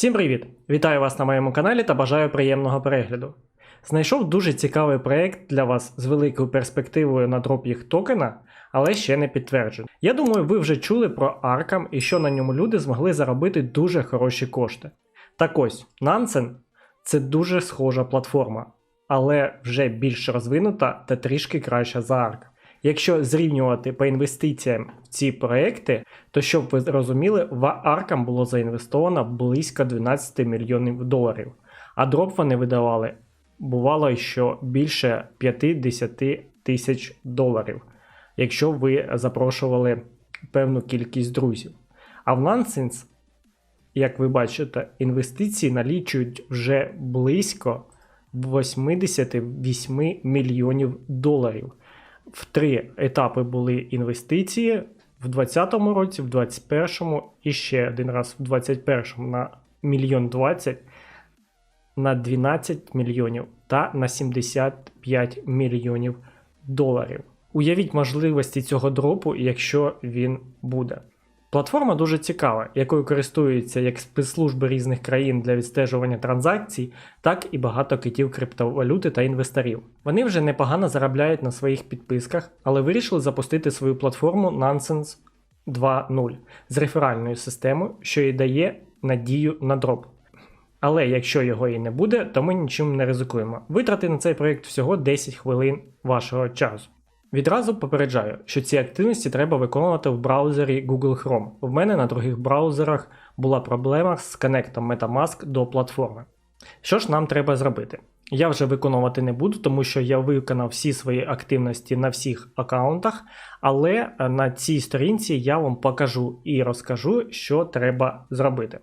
Всім привіт! Вітаю вас на моєму каналі та бажаю приємного перегляду. Знайшов дуже цікавий проєкт для вас з великою перспективою на дроп їх токена, але ще не підтверджений. Я думаю, ви вже чули про Arkham і що на ньому люди змогли заробити дуже хороші кошти. Так ось, Nansen – це дуже схожа платформа, але вже більш розвинута та трішки краща за Ark. Якщо зрівнювати по інвестиціям в ці проекти, то щоб ви розуміли, в Arkham було заінвестовано близько 12 мільйонів доларів, а дроп вони видавали бувало що більше 50 тисяч доларів, якщо ви запрошували певну кількість друзів. А в Nonsense, як ви бачите, інвестиції налічують вже близько 88 мільйонів доларів. В три етапи були інвестиції в 2020 році, в 2021 і ще один раз в 2021 на мільйон 20 на 12 мільйонів та на 75 мільйонів доларів. Уявіть можливості цього дропу, якщо він буде. Платформа дуже цікава, якою користуються як спецслужби різних країн для відстежування транзакцій, так і багато китів криптовалюти та інвесторів. Вони вже непогано заробляють на своїх підписках, але вирішили запустити свою платформу Nonsense 2.0 з реферальною системою, що і дає надію на дроп. Але якщо його і не буде, то ми нічим не ризикуємо. Витрати на цей проєкт всього 10 хвилин вашого часу. Відразу попереджаю, що ці активності треба виконувати в браузері Google Chrome. В мене на других браузерах була проблема з коннектом MetaMask до платформи. Що ж нам треба зробити? Я вже виконувати не буду, тому що я виконав всі свої активності на всіх аккаунтах, але на цій сторінці я вам покажу і розкажу, що треба зробити.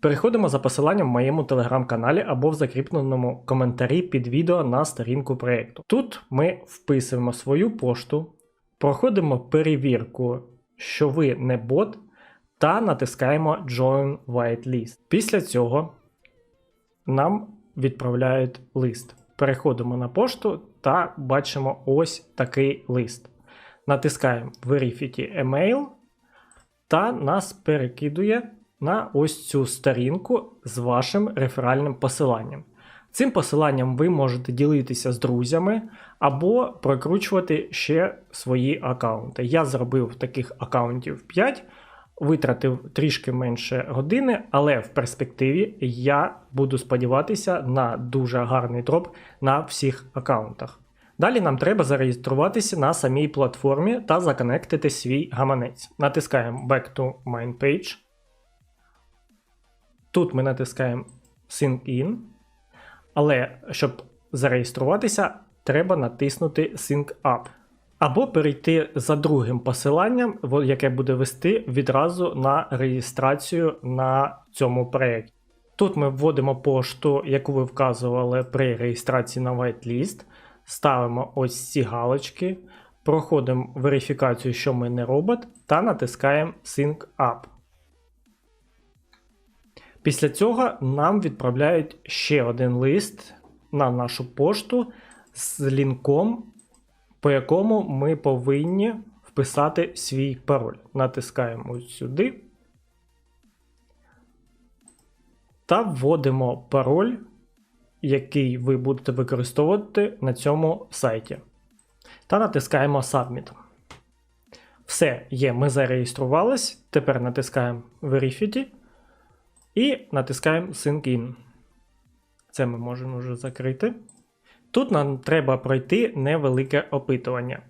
Переходимо за посиланням в моєму телеграм-каналі або в закріпленому коментарі під відео на сторінку проєкту. Тут ми вписуємо свою пошту, проходимо перевірку, що ви не бот, та натискаємо Join Whitelist. Після цього нам відправляють лист. Переходимо на пошту та бачимо ось такий лист. Натискаємо Verify Email та нас перекидує на ось цю сторінку з вашим реферальним посиланням. Цим посиланням ви можете ділитися з друзями або прокручувати ще свої аккаунти. Я зробив таких аккаунтів 5, витратив трішки менше години, але в перспективі я буду сподіватися на дуже гарний дроп на всіх аккаунтах. Далі нам треба зареєструватися на самій платформі та законектити свій гаманець. Натискаємо Back to Main Page. Тут ми натискаємо Sync In, але щоб зареєструватися, треба натиснути Sync Up. Або перейти за другим посиланням, яке буде вести відразу на реєстрацію на цьому проєкті. Тут ми вводимо пошту, яку ви вказували при реєстрації на whitelist, ставимо ось ці галочки, проходимо верифікацію, що ми не робот, та натискаємо Sync Up. Після цього нам відправляють ще один лист на нашу пошту з лінком, по якому ми повинні вписати свій пароль. Натискаємо сюди та вводимо пароль, який ви будете використовувати на цьому сайті. Та натискаємо Submit. Все, є, ми зареєструвались. Тепер натискаємо Verify. І натискаємо Sync In. Це ми можемо вже закрити. Тут нам треба пройти невелике опитування.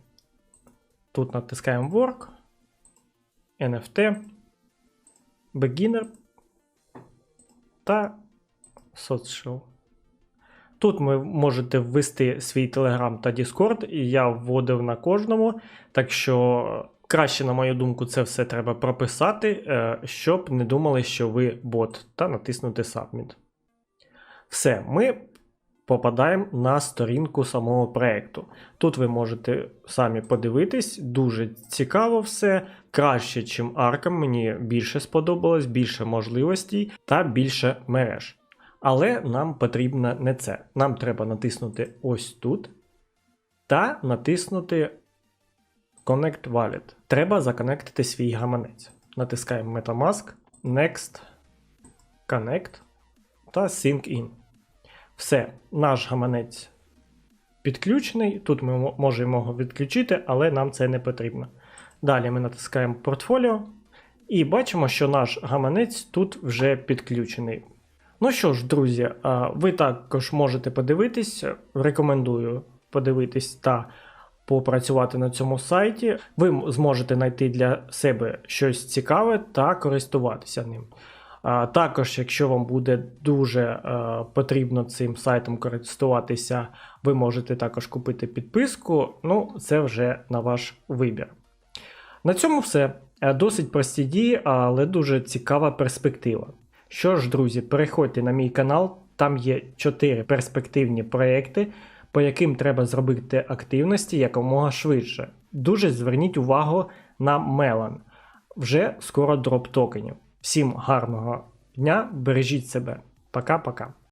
Тут натискаємо Work, NFT, Beginner та Social. Тут ви можете ввести свій Telegram та Discord, і я вводив на кожному. Так що краще, на мою думку, це все треба прописати, е, щоб не думали, що ви бот, та натиснути Submit. Все, ми попадаємо на сторінку самого проєкту. Тут ви можете самі подивитись, дуже цікаво все. Краще, ніж Arkham, мені більше сподобалось, більше можливостей та більше мереж. Але нам потрібно не це. Нам треба натиснути ось тут та натиснути Connect Wallet. Треба законектити свій гаманець. Натискаємо Metamask, Next, Connect. та Sync In. Все, наш гаманець підключений. Тут ми можемо його відключити, але нам це не потрібно. Далі ми натискаємо портфоліо і бачимо, що наш гаманець тут вже підключений. Ну що ж, друзі, ви також можете подивитись. Рекомендую подивитись та попрацювати на цьому сайті. Ви зможете знайти для себе щось цікаве та користуватися ним. А, також, якщо вам буде дуже е, потрібно цим сайтом користуватися, ви можете також купити підписку. Ну, це вже на ваш вибір. На цьому все. Е, Досить прості дії, але дуже цікава перспектива. Що ж, друзі, переходьте на мій канал, там є 4 перспективні проекти, по яким треба зробити активності якомога швидше. Дуже зверніть увагу на Мелан. Вже скоро дроп токенів. Всім гарного дня, бережіть себе. Пока-пока.